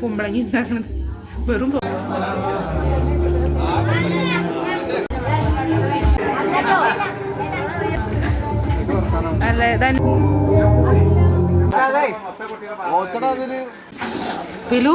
കുമ്പളങ്ങി ഉണ്ടാക്കണത് വെറും ഫിലു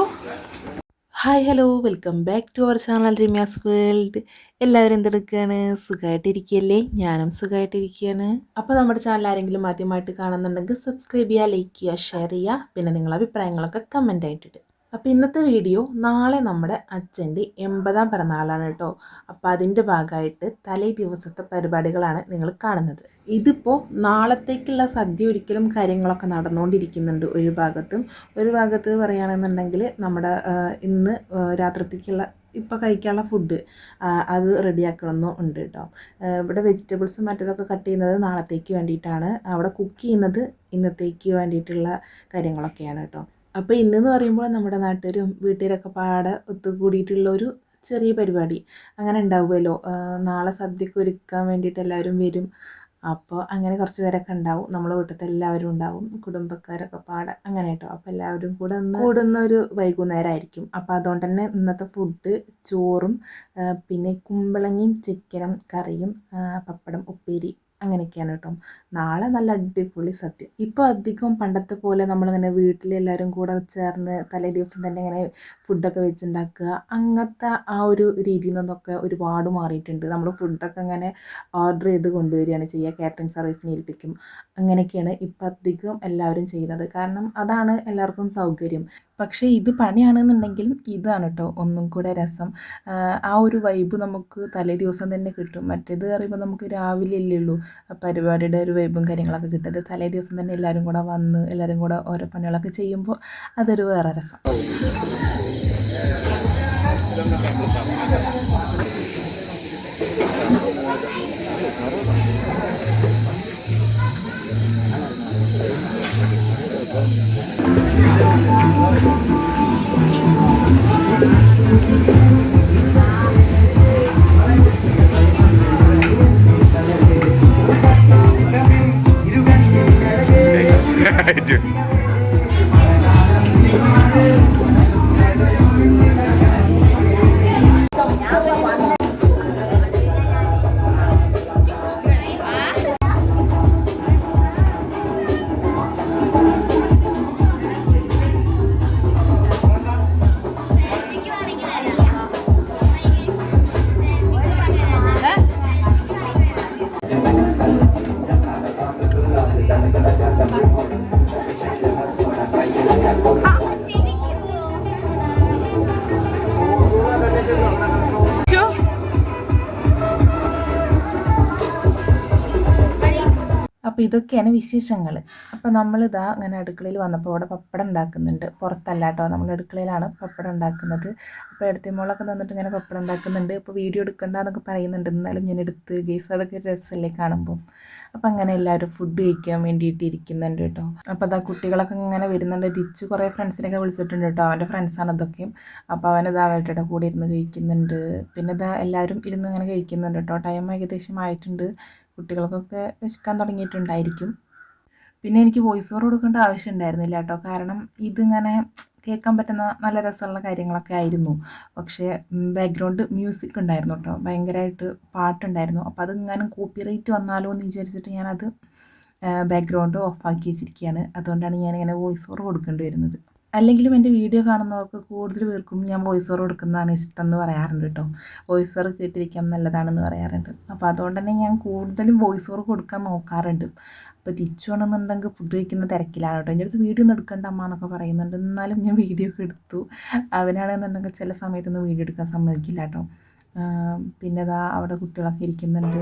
hi hello. Welcome back to our channel Rimya's world. എല്ലാവരും എന്തെടുക്കുകയാണ് സുഖമായിട്ടിരിക്കുകയല്ലേ ഞാനും സുഖമായിട്ടിരിക്കുകയാണ് അപ്പോൾ നമ്മുടെ ചാനൽ ആരെങ്കിലും ആദ്യമായിട്ട് കാണുന്നുണ്ടെങ്കിൽ സബ്സ്ക്രൈബ് ചെയ്യുക ലൈക്ക് ചെയ്യുക ഷെയർ ചെയ്യുക. പിന്നെ നിങ്ങളുടെ അഭിപ്രായങ്ങളൊക്കെ കമന്റ് ആയിട്ടിട്ട് അപ്പോൾ ഇന്നത്തെ വീഡിയോ നാളെ നമ്മുടെ അച്ഛന്റെ എൺപതാം പിറന്നാളാണ് കേട്ടോ. അപ്പോൾ അതിന്റെ ഭാഗമായിട്ട് തലേ ദിവസത്തെ പരിപാടികളാണ് നിങ്ങൾ കാണുന്നത്. ഇതിപ്പോൾ നാളത്തേക്കുള്ള സദ്യ ഒരിക്കലും കാര്യങ്ങളൊക്കെ നടന്നുകൊണ്ടിരിക്കുന്നുണ്ട് ഒരു ഭാഗത്തും. ഒരു ഭാഗത്ത് പറയുകയാണെന്നുണ്ടെങ്കിൽ നമ്മുടെ ഇന്ന് രാത്രിത്തേക്കുള്ള ഇപ്പോൾ കഴിക്കാനുള്ള ഫുഡ് അത് റെഡിയാക്കണമെന്നും ഉണ്ട് കേട്ടോ. ഇവിടെ വെജിറ്റബിൾസും മറ്റതൊക്കെ കട്ട് ചെയ്യുന്നത് നാളത്തേക്ക് വേണ്ടിയിട്ടാണ്. അവിടെ കുക്ക് ചെയ്യുന്നത് ഇന്നത്തേക്ക് വേണ്ടിയിട്ടുള്ള കാര്യങ്ങളൊക്കെയാണ് കേട്ടോ. അപ്പോൾ ഇന്നെന്ന് പറയുമ്പോൾ നമ്മുടെ നാട്ടുകാരും വീട്ടുകാരൊക്കെ പാടെ ഒത്തുകൂടിയിട്ടുള്ള ഒരു ചെറിയ പരിപാടി അങ്ങനെ ഉണ്ടാവുമല്ലോ. നാളെ സദ്യക്ക് ഒരുക്കാൻ വേണ്ടിയിട്ട് എല്ലാവരും വരും. അപ്പോൾ അങ്ങനെ കുറച്ച് പേരൊക്കെ ഉണ്ടാവും. നമ്മളെ വീട്ടിലത്തെ എല്ലാവരും ഉണ്ടാവും. കുടുംബക്കാരൊക്കെ പാടെ അങ്ങനെ കേട്ടോ. അപ്പോൾ എല്ലാവരും കൂടെ ഒന്ന് കൂടുന്ന ഒരു വൈകുന്നേരം ആയിരിക്കും അപ്പോൾ അതുകൊണ്ട് തന്നെ ഇന്നത്തെ ഫുഡ് ചോറും പിന്നെ കുമ്പളങ്ങയും ചിക്കനും കറിയും പപ്പടം ഉപ്പേരി അങ്ങനെയൊക്കെയാണ് കേട്ടോ. നാളെ നല്ല അടിപൊളി സദ്യ. ഇപ്പോൾ അധികം പണ്ടത്തെ പോലെ നമ്മളിങ്ങനെ വീട്ടിലെല്ലാവരും കൂടെ ചേർന്ന് തലേ ദിവസം തന്നെ ഇങ്ങനെ ഫുഡൊക്കെ വെച്ചുണ്ടാക്കുക. അങ്ങനത്തെ ആ ഒരു രീതിയിൽ നിന്നൊക്കെ ഒരുപാട് മാറിയിട്ടുണ്ട്. നമ്മൾ ഫുഡൊക്കെ അങ്ങനെ ഓർഡർ ചെയ്ത് കൊണ്ടുവരികയാണ് ചെയ്യുക. കാറ്ററിംഗ് സർവീസിന് ഏൽപ്പിക്കും. അങ്ങനെയൊക്കെയാണ് ഇപ്പം അധികം എല്ലാവരും ചെയ്യുന്നത്. കാരണം അതാണ് എല്ലാവർക്കും സൗകര്യം. പക്ഷേ ഇത് പണിയാണെന്നുണ്ടെങ്കിലും ഇതാണ് കേട്ടോ. ഒന്നും കൂടെ രസം. ആ ഒരു വൈബ് നമുക്ക് തലേ ദിവസം തന്നെ കിട്ടും. മറ്റേത് പറയുമ്പോൾ നമുക്ക് രാവിലെ അല്ലേ ഉള്ളൂ. പരിപാടിയുടെ ഒരു വൈബും കാര്യങ്ങളൊക്കെ കിട്ടുന്നത് തലേ ദിവസം തന്നെ എല്ലാവരും കൂടെ വന്ന് എല്ലാവരും കൂടെ ഓരോ പണികളൊക്കെ ചെയ്യുമ്പോൾ അതൊരു വേറെ രസം. Amen. അപ്പോൾ ഇതൊക്കെയാണ് വിശേഷങ്ങൾ അപ്പോൾ നമ്മളിതാ അങ്ങനെ അടുക്കളയിൽ വന്നപ്പോൾ അവിടെ പപ്പടം ഉണ്ടാക്കുന്നുണ്ട്. പുറത്തല്ല കേട്ടോ നമ്മൾ അടുക്കളയിലാണ് പപ്പടം ഉണ്ടാക്കുന്നത്. അപ്പോൾ എടുത്തിമോളൊക്കെ നിന്നിട്ട് ഇങ്ങനെ പപ്പടം ഉണ്ടാക്കുന്നുണ്ട്. ഇപ്പോൾ വീഡിയോ എടുക്കണ്ടെന്നൊക്കെ പറയുന്നുണ്ട്. എന്നാലും ഞാൻ എടുത്ത് ഗേസ് അതൊക്കെ രസമല്ലേ കാണുമ്പോൾ അപ്പോൾ അങ്ങനെ എല്ലാവരും ഫുഡ് കഴിക്കാൻ വേണ്ടിയിട്ട് ഇരിക്കുന്നുണ്ട് കേട്ടോ. അപ്പോൾ അതാ കുട്ടികളൊക്കെ ഇങ്ങനെ വരുന്നുണ്ട്. തിരിച്ച് കുറേ ഫ്രണ്ട്സിനെയൊക്കെ വിളിച്ചിട്ടുണ്ട് കേട്ടോ. അവന്റെ ഫ്രണ്ട്സാണ് അതൊക്കെയും അപ്പോൾ അവനത് അവരുടെ കൂടെ ഇരുന്ന് കഴിക്കുന്നുണ്ട്. പിന്നെ ഇതാ എല്ലാവരും ഇരുന്ന് ഇങ്ങനെ കഴിക്കുന്നുണ്ട് കേട്ടോ. ടൈം ഏകദേശം ആയിട്ടുണ്ട്. കുട്ടികൾക്കൊക്കെ വിശക്കാൻ തുടങ്ങിയിട്ടുണ്ടായിരിക്കും. പിന്നെ എനിക്ക് വോയിസ് ഓവർ കൊടുക്കേണ്ട ആവശ്യം ഉണ്ടായിരുന്നില്ല കേട്ടോ. കാരണം ഇതിങ്ങനെ കേൾക്കാൻ പറ്റുന്ന നല്ല രസമുള്ള കാര്യങ്ങളൊക്കെ ആയിരുന്നു. പക്ഷേ ബാക്ക്ഗ്രൗണ്ട് മ്യൂസിക് ഉണ്ടായിരുന്നു കേട്ടോ. ഭയങ്കരമായിട്ട് പാട്ടുണ്ടായിരുന്നു. അപ്പോൾ അതിങ്ങനെ കോപ്പിറൈറ്റ് വന്നാലോ എന്ന് വിചാരിച്ചിട്ട് ഞാനത് ബാക്ക്ഗ്രൗണ്ട് ഓഫാക്കി വെച്ചിരിക്കുകയാണ്. അതുകൊണ്ടാണ് ഞാനിങ്ങനെ വോയിസ് ഓവർ കൊടുക്കേണ്ടി വരുന്നത്. അല്ലെങ്കിലും എന്റെ വീഡിയോ കാണുന്നവർക്ക് കൂടുതൽ പേർക്കും ഞാൻ വോയിസ് ഓവർ കൊടുക്കുന്നതാണ് ഇഷ്ടം എന്ന് പറയാറുണ്ട് കേട്ടോ. വോയിസ് ഓവർ കേട്ടിരിക്കാൻ നല്ലതാണെന്ന് പറയാറുണ്ട്. അപ്പോൾ അതുകൊണ്ട് തന്നെ ഞാൻ കൂടുതലും വോയിസ് ഓവർ കൊടുക്കാൻ നോക്കാറുണ്ട്. അപ്പോൾ തിരിച്ചു വേണമെന്നുണ്ടെങ്കിൽ ഫുഡ് കഴിക്കുന്ന തിരക്കിലാണ് കേട്ടോ. എന്റെ അടുത്ത് വീഡിയോ ഒന്നും എടുക്കണ്ട അമ്മ എന്നൊക്കെ പറയുന്നുണ്ട്. എന്നാലും ഞാൻ വീഡിയോ ഒക്കെ എടുത്തു. അവനാണെന്നുണ്ടെങ്കിൽ ചില സമയത്തൊന്നും വീഡിയോ എടുക്കാൻ സമ്മതിക്കില്ല കേട്ടോ. പിന്നെ അതാ അവിടെ കുട്ടികളൊക്കെ ഇരിക്കുന്നുണ്ട്.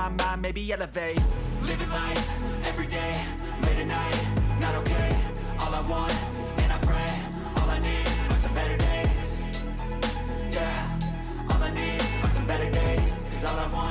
mind, maybe elevate. Living life, every day, late at night Not okay, all I want, and I pray All I need are some better days. Yeah, all I need are some better days. Cause all I want,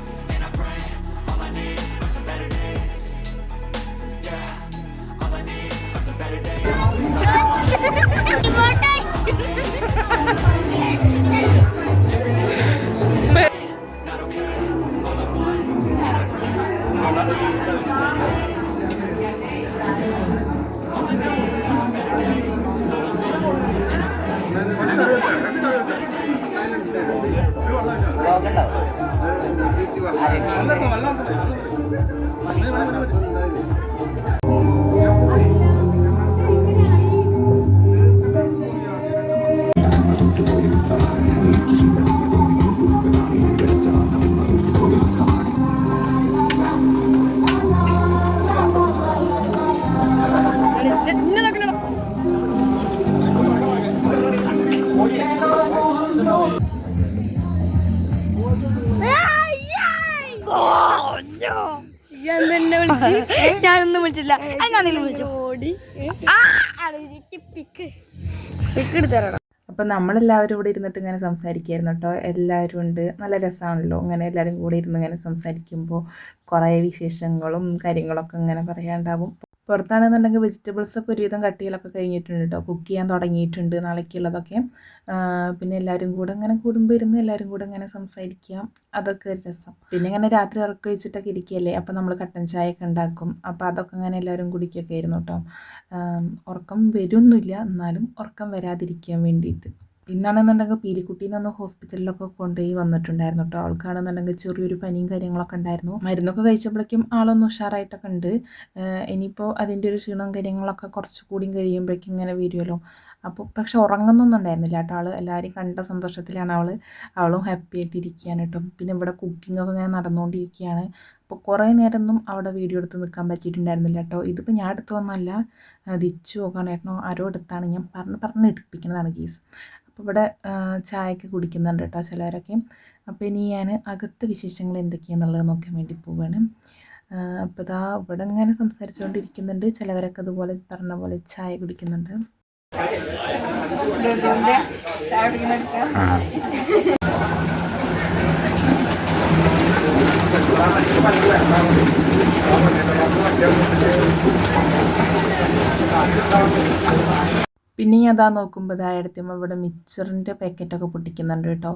ഞാനൊന്നും വിളിച്ചില്ല വിളിച്ചു? ഓടി. പിക്ക്. പിക്ക് എടുത്തരണം അപ്പോൾ നമ്മളെല്ലാവരും ഇവിടെ ഇരുന്നിട്ട് ഇങ്ങനെ സംസാരിക്കുമായിരുന്നു കേട്ടോ. എല്ലാവരും ഉണ്ട്. നല്ല രസമാണല്ലോ ഇങ്ങനെ എല്ലാവരും കൂടെ ഇരുന്ന് ഇങ്ങനെ സംസാരിക്കുമ്പോൾ കുറേ വിശേഷങ്ങളും കാര്യങ്ങളൊക്കെ ഇങ്ങനെ പറയാണ്ടാവും. പുറത്താണെന്നുണ്ടെങ്കിൽ വെജിറ്റബിൾസ് ഒക്കെ ഒരുവിധം കട്ടിയിലൊക്കെ കഴിഞ്ഞിട്ടുണ്ട് കേട്ടോ കുക്ക് ചെയ്യാൻ തുടങ്ങിയിട്ടുണ്ട് നാളേക്കുള്ളതൊക്കെ. പിന്നെ എല്ലാവരും കൂടെ ഇങ്ങനെ കൂടുമ്പോൾ ഇരുന്ന് എല്ലാവരും കൂടെ ഇങ്ങനെ സംസാരിക്കാം അതൊക്കെ ഒരു രസം. പിന്നെ ഇങ്ങനെ രാത്രി ഉറക്കം വെച്ചിട്ടൊക്കെ ഇരിക്കുകയല്ലേ? അപ്പോൾ നമ്മൾ കട്ടൻ ചായ ഒക്കെ ഉണ്ടാക്കും. അപ്പോൾ അതൊക്കെ ഇങ്ങനെ എല്ലാവരും കുടിക്കുകയൊക്കെ ആയിരുന്നു കേട്ടോ ഉറക്കം വരുമൊന്നുമില്ല എന്നാലും ഉറക്കം വരാതിരിക്കാൻ വേണ്ടിയിട്ട്. ഇന്നാണെന്നുണ്ടെങ്കിൽ പീലിക്കുട്ടീനെ ഒന്ന് ഹോസ്പിറ്റലിലൊക്കെ കൊണ്ടുപോയി വന്നിട്ടുണ്ടായിരുന്നു കേട്ടോ ആൾക്കാണെന്നുണ്ടെങ്കിൽ ചെറിയൊരു പനിയും കാര്യങ്ങളൊക്കെ ഉണ്ടായിരുന്നു. മരുന്നൊക്കെ കഴിച്ചപ്പോഴേക്കും ആളൊന്ന് ഉഷാറായിട്ടൊക്കെ ഉണ്ട്. ഇനിയിപ്പോൾ അതിന്റെ ഒരു ക്ഷീണവും കാര്യങ്ങളൊക്കെ കുറച്ചുകൂടിയും കഴിയുമ്പോഴേക്കും ഇങ്ങനെ വരുമല്ലോ അപ്പോൾ പക്ഷെ ഉറങ്ങുന്നൊന്നും ഉണ്ടായിരുന്നില്ല കേട്ടോ ആൾ എല്ലാവരെയും കണ്ട സന്തോഷത്തിലാണ് അവൾ അവളും ഹാപ്പി ആയിട്ട് ഇരിക്കുകയാണ് കേട്ടോ. പിന്നെ ഇവിടെ കുക്കിങ്ങൊക്കെ ഇങ്ങനെ നടന്നുകൊണ്ടിരിക്കുകയാണ്. അപ്പോൾ കുറേ നേരമൊന്നും അവിടെ വീഡിയോ എടുത്ത് നിൽക്കാൻ പറ്റിയിട്ടുണ്ടായിരുന്നില്ല കേട്ടോ. ഇതിപ്പോൾ ഞാൻ എടുത്തു വന്നല്ല തിരിച്ചു കണേട്ടനോ ആരോ എടുത്താണ്. ഞാൻ പറഞ്ഞ് പറഞ്ഞ് എടുപ്പിക്കുന്നതാണ് കേസ് അപ്പോൾ ഇവിടെ ചായയൊക്കെ കുടിക്കുന്നുണ്ട് കേട്ടോ ചിലരൊക്കെ അപ്പോൾ ഇനി ഞാൻ അകത്ത് വിശേഷങ്ങൾ എന്തൊക്കെയാണെന്നുള്ളത് നോക്കാൻ വേണ്ടി പോവുകയാണ് അപ്പോൾ ഇതാ ഇവിടെ ഇങ്ങനെ സംസാരിച്ചുകൊണ്ടിരിക്കുന്നുണ്ട്. ചിലവരൊക്കെ അതുപോലെ പറഞ്ഞ പോലെ ചായ കുടിക്കുന്നുണ്ട്. പിന്നെ ഞാൻ അതാ നോക്കുമ്പോൾ ഇതാ എടുത്തുമ്പോൾ ഇവിടെ മിക്സറിന്റെ പാക്കറ്റൊക്കെ പൊട്ടിക്കുന്നുണ്ട് കേട്ടോ.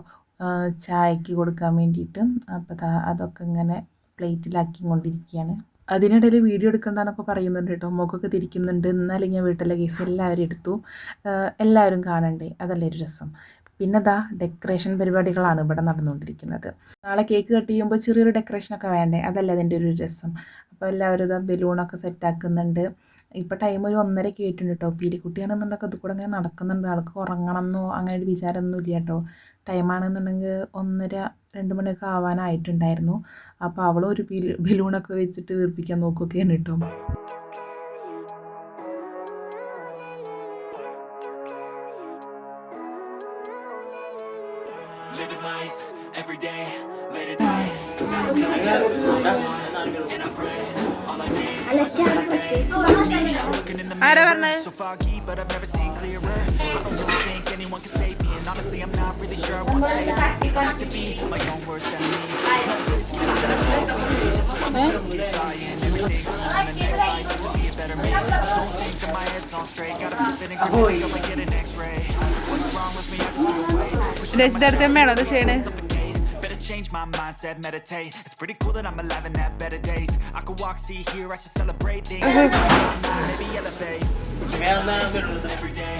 ചായക്ക് കൊടുക്കാൻ വേണ്ടിയിട്ട്. അപ്പോൾ അതൊക്കെ ഇങ്ങനെ പ്ലേറ്റിലാക്കി കൊണ്ടിരിക്കുകയാണ് അതിനിടയിൽ വീഡിയോ എടുക്കണ്ടെന്നൊക്കെ പറയുന്നുണ്ട് കേട്ടോ. മുഖമൊക്കെ തിരിക്കുന്നുണ്ട്. എന്നാലും ഞാൻ വീട്ടിലെ കേസ് എല്ലാവരും എടുത്തു. എല്ലാവരും കാണണ്ടേ? അതല്ലേ ഒരു രസം. പിന്നെ ദാ ഡെക്കറേഷൻ പരിപാടികളാണ് ഇവിടെ നടന്നുകൊണ്ടിരിക്കുന്നത്. നാളെ കേക്ക് കട്ട് ചെയ്യുമ്പോൾ ചെറിയൊരു ഡെക്കറേഷനൊക്കെ വേണ്ടേ? അതല്ലേ അതിന്റെ ഒരു രസം. അപ്പോൾ എല്ലാവരും ഇതാ ബലൂണൊക്കെ സെറ്റാക്കുന്നുണ്ട് ഇപ്പോൾ ടൈം ഒരു ഒന്നര കേട്ടിട്ടുണ്ട് കേട്ടോ. പീലിക്കുട്ടിയാണെന്നുണ്ടെങ്കിൽ അത് കൂടെ ഇങ്ങനെ നടക്കുന്നുണ്ട്. ആൾക്ക് ഉറങ്ങണമെന്നോ അങ്ങനെ ഒരു വിചാരമൊന്നും ഇല്ല കേട്ടോ. ടൈമാണെന്നുണ്ടെങ്കിൽ ഒന്നര രണ്ട് മണിയൊക്കെ ആവാനായിട്ടുണ്ടായിരുന്നു. അപ്പോൾ അവളും ഒരു ബിലു ബലൂണൊക്കെ വെച്ചിട്ട് വീർപ്പിക്കാൻ നോക്കുകയാണ് കേട്ടോ. ആരാ പറഞ്ഞത്? Anyone can save me, and honestly, I'm not really sure I want say I have to be my own worst enemy. To. Wishing രജിതടുത്തമ്മയാണോ അത് ചെയ്യണേ change my mindset, meditate. It's pretty cool that I'm alive and have better days. I could walk, see, hear, I should celebrate things. Maybe elevate. Every day.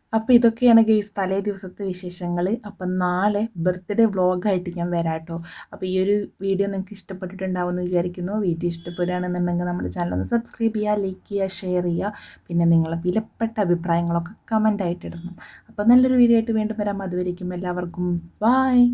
അപ്പോൾ ഇതൊക്കെയാണ് guys തലേ ദിവസത്തെ വിശേഷങ്ങൾ അപ്പം നാളെ birthday വ്ളോഗായിട്ട് ഞാൻ വരാം കേട്ടോ അപ്പോൾ ഈ ഒരു വീഡിയോ നിങ്ങൾക്ക് ഇഷ്ടപ്പെട്ടിട്ടുണ്ടാവും എന്ന് വിചാരിക്കുന്നു. വീഡിയോ ഇഷ്ടപ്പെടുകയാണെന്നുണ്ടെങ്കിൽ നമ്മുടെ ചാനൽ ഒന്ന് സബ്സ്ക്രൈബ് ചെയ്യുക ലൈക്ക് ചെയ്യുക ഷെയർ ചെയ്യുക. പിന്നെ നിങ്ങളെ വിലപ്പെട്ട അഭിപ്രായങ്ങളൊക്കെ കമന്റ് ആയിട്ട് ഇടണം. അപ്പോൾ നല്ലൊരു വീഡിയോ ആയിട്ട് വീണ്ടും വരാം. അതുവരെയും എല്ലാവർക്കും ബായ്